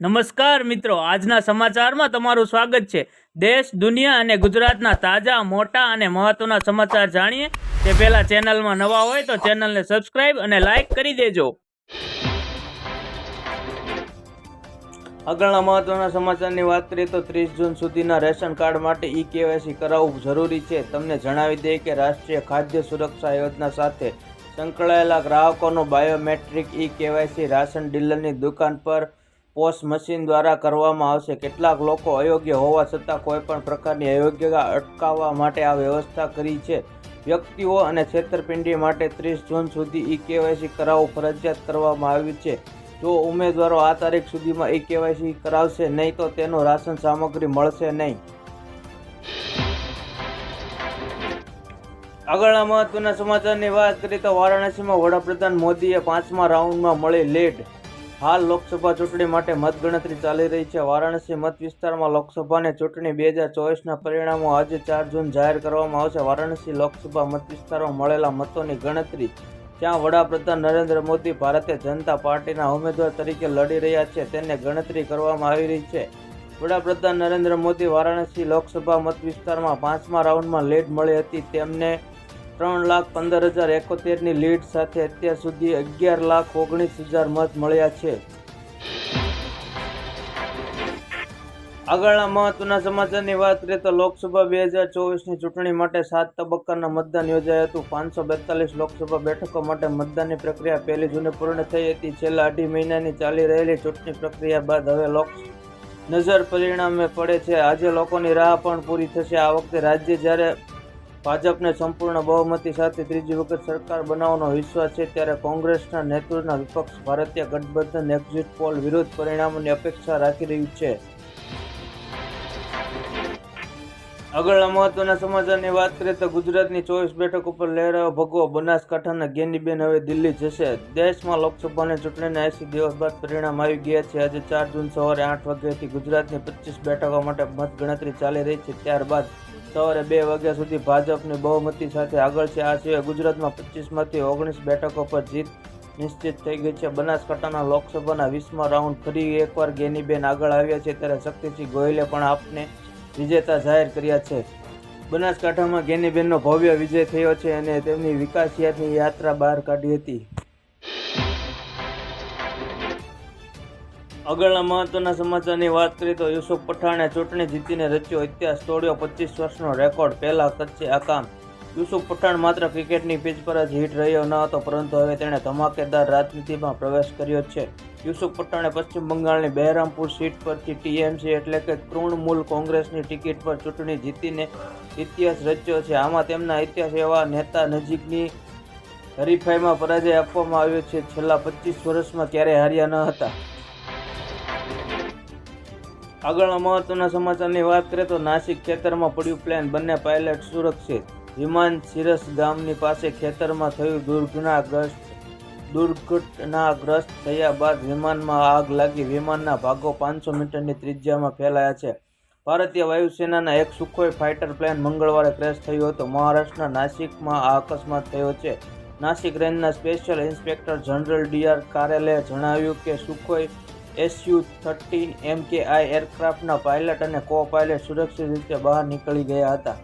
નમસ્કાર મિત્રો, આજના સમાચારમાં તમારું સ્વાગત છે. દેશ, દુનિયા અને ગુજરાતના તાજા, મોટા અને મહત્વના સમાચાર જાણીએ. તે પહેલા ચેનલમાં નવા હોય તો ચેનલને સબસ્ક્રાઇબ અને લાઈક કરી દેજો. આગળના મહત્વના સમાચારની વાત કરીએ તો ત્રીસ જૂન સુધીના રેશન કાર્ડ માટે ઈ કેવાયસી કરાવવું જરૂરી છે. તમને જણાવી દઈએ કે રાષ્ટ્રીય ખાદ્ય સુરક્ષા યોજના સાથે સંકળાયેલા ગ્રાહકોનો બાયોમેટ્રિક ઈ કેવાયસી રાશન ડીલરની દુકાન પર પોસ મશીન દ્વારા કરવામાં આવશે. કેટલાક લોકો અયોગ્ય હોવા છતાં કોઈ પણ પ્રકારની અયોગ્યતા અટકાવવા માટે આ વ્યવસ્થા કરી છે. વ્યક્તિઓ અને છેતરપિંડી માટે ત્રીસ જૂન સુધી ઈ કેવાયસી કરાવવું ફરજિયાત કરવામાં આવ્યું છે. જો ઉમેદવારો આ તારીખ સુધીમાં ઈ કેવાયસી કરાવશે નહીં તો તેનું રાશન સામગ્રી મળશે નહીં. આગળના મહત્વના સમાચારની વાત કરીએ તો વારાણસીમાં વડાપ્રધાન મોદીએ પાંચમા રાઉન્ડમાં મળી લીડ. હાલ લોકસભા ચૂંટણી માટે મતગણતરી ચાલી રહી છે. વારાણસી મત વિસ્તારમાં લોકસભાની ચૂંટણી બે હજાર ચોવીસના પરિણામો આજે ચાર જૂન જાહેર કરવામાં આવશે. વારાણસી લોકસભા મત વિસ્તારમાં મળેલા મતોની ગણતરી જ્યાં વડાપ્રધાન નરેન્દ્ર મોદી ભારતીય જનતા પાર્ટીના ઉમેદવાર તરીકે લડી રહ્યા છે તેને ગણતરી કરવામાં આવી રહી છે. વડાપ્રધાન નરેન્દ્ર મોદી વારાણસી લોકસભા મત વિસ્તારમાં પાંચમા રાઉન્ડમાં લીડ મળી હતી. તેમને ત્રણ લાખ પંદર હજાર એકોતેરની લીડ સાથે અત્યાર સુધી અગિયાર લાખ ઓગણીસ હજાર મત મળ્યા છે. આગળના મહત્વના સમાચારની વાત કરીએ તો લોકસભા બે હજાર ચોવીસની ચૂંટણી માટે સાત તબક્કાના મતદાન યોજાયું હતું. પાંચસો બેતાલીસ લોકસભા બેઠકો માટે મતદાનની પ્રક્રિયા પહેલી જૂને પૂર્ણ થઈ હતી. છેલ્લા અઢી મહિનાની ચાલી રહેલી ચૂંટણી પ્રક્રિયા બાદ હવે લોક નજર પરિણામે પડે છે. આજે લોકોની રાહ પણ પૂરી થશે. આ વખતે રાજ્ય જ્યારે ભાજપને સંપૂર્ણ બહુમતી સાથે ત્રીજી વખત સરકાર બનાવવાનો વિશ્વાસ છે, ત્યારે કોંગ્રેસના નેતૃત્વના વિપક્ષ ભારતીય ગઠબંધન એક્ઝિટ પોલ વિરુદ્ધ પરિણામોની અપેક્ષા રાખી રહ્યું છે. આગળના મહત્વના સમાચારની વાત કરીએ તો ગુજરાતની ચોવીસ બેઠક ઉપર લહેરાયો ભગવો, બનાસકાંઠાના ગેનીબેન હવે દિલ્હી જશે. દેશમાં લોકસભાની ચૂંટણીના એસી દિવસ બાદ પરિણામ આવી ગયા છે. આજે ચાર જૂન સવારે આઠ વાગ્યાથી ગુજરાતની પચીસ બેઠકો માટે મતગણતરી ચાલી રહી છે. ત્યારબાદ સવારે બે વાગ્યા સુધી ભાજપની બહુમતી સાથે આગળ છે. આ સિવાય ગુજરાતમાં પચીસમાંથી ઓગણીસ બેઠકો પર જીત નિશ્ચિત થઈ ગઈ છે. બનાસકાંઠાના લોકસભાના વીસમાં રાઉન્ડ ફરી એકવાર ગેનીબેન આગળ આવ્યા છે. ત્યારે શક્તિસિંહ ગોયલે પણ આપને વિજેતા જાહેર કર્યા છે. બનાસકાંઠામાં ગેનીબેનનો ભવ્ય વિજય થયો છે અને તેમની વિકાસ યાત્રા બહાર કાઢી હતી. આગળના મહત્વના સમાચારની વાત કરીએ તો યુસુફ પઠાણે ચૂંટણી જીતીને રચ્યો ઇતિહાસ તોડ્યો, પચીસ વર્ષનો રેકોર્ડ પહેલાં કચ્છે આ કામ. યુસુફ પઠાણ માત્ર ક્રિકેટની પિચ પર જ હિટ રહ્યો ન હતો, પરંતુ હવે તેણે ધમાકેદાર રાજનીતિમાં પ્રવેશ કર્યો છે. યુસુફ પઠાણે પશ્ચિમ બંગાળની બહેરામપુર સીટ પરથી ટીએમસી એટલે કે તૃણમૂલ કોંગ્રેસની ટિકિટ પર ચૂંટણી જીતીને ઇતિહાસ રચ્યો છે. આમાં તેમના ઇતિહાસ એવા નેતા નજીકની હરીફાઈમાં પરાજય આપવામાં આવ્યો છે. છેલ્લા પચીસ વર્ષમાં ક્યારેય હાર્યા ન હતા. આગળના મહત્વના સમાચારની વાત કરીએ તો નાસિક ખેતરમાં પડ્યું પ્લેન બંને પાયલટ સુરક્ષિત. વિમાન સિરસ ગામની પાસે ખેતરમાં થયું દુર્ઘટનાગ્રસ્ત દુર્ઘટનાગ્રસ્ત થયા બાદ વિમાનમાં આગ લાગી. વિમાનના ભાગો પાંચસો મીટરની ત્રિજ્યામાં ફેલાયા છે. ભારતીય વાયુસેનાના એક સુખોઈ ફાઇટર પ્લેન મંગળવારે ક્રેશ થયો હતો. મહારાષ્ટ્રના નાસિકમાં આ અકસ્માત થયો છે. નાસિક રેન્જના special inspector general D R Karale જણાવ્યું કે સુખોઈ એસયુ થર્ટીન આઈ એરક્રાફ્ટના પાયલટ અને કો પાયલટ સુરક્ષિત રીતે બહાર નીકળી ગયા હતા.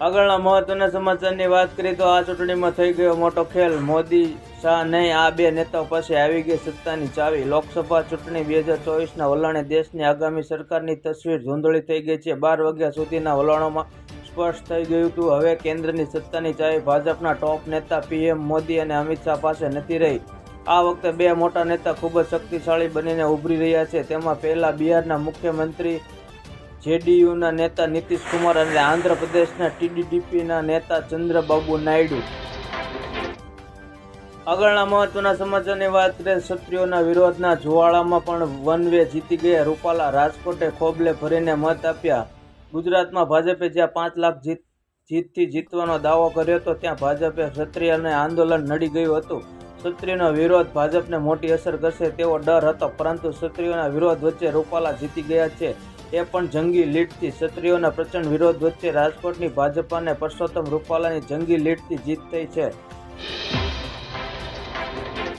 આગળના મહત્વના સમાચારની વાત કરીએ તો આ ચૂંટણીમાં થઈ ગયો મોટો ખેલ. મોદી શાહ નહીં આ બે નેતાઓ પાસે આવી ગઈ સત્તાની ચાવી. લોકસભા ચૂંટણી બે હજાર ચોવીસના વલણે દેશની આગામી સરકારની તસવીર ધૂંધળી થઈ ગઈ છે. બાર વાગ્યા સુધીના વલણોમાં સ્પષ્ટ થઈ ગયું હતું હવે કેન્દ્રની સત્તાની ચાવી ભાજપના ટોપ નેતા પીએમ મોદી અને અમિત શાહ પાસે નથી રહી. આ વખતે બે મોટા નેતા ખૂબ જ શક્તિશાળી બનીને ઉભરી રહ્યા છે. તેમાં પહેલા બિહારના મુખ્યમંત્રી જેડીયુના નેતા નીતિશ કુમાર અને આંધ્રપ્રદેશના ટીડીડીપીના નેતા ચંદ્રબાબુ નાયડુ. આગળના મહત્વના સમાચારની વાત કરીએ ક્ષત્રિયોના વિરોધના જુવાળામાં પણ વન વે જીતી ગયા. રૂપાલા રાજકોટે ખોબલે ભરીને મત આપ્યા. ગુજરાતમાં ભાજપે જ્યાં પાંચ લાખ જીત, જીતથી જીતવાનો દાવો કર્યો હતો, ત્યાં ભાજપે ક્ષત્રિયને આંદોલન નડી ગયું હતું. ક્ષત્રિયનો વિરોધ ભાજપને મોટી અસર કરશે તેવો ડર હતો, પરંતુ ક્ષત્રિયોના વિરોધ વચ્ચે રૂપાલા જીતી ગયા છે. એ પણ જંગી લીડથી, ક્ષત્રિયોના પ્રચંડ વિરોધ વચ્ચે રાજકોટની ભાજપાને પરસોત્તમ રૂપાલાની જંગી લીડથી જીત થઈ છે.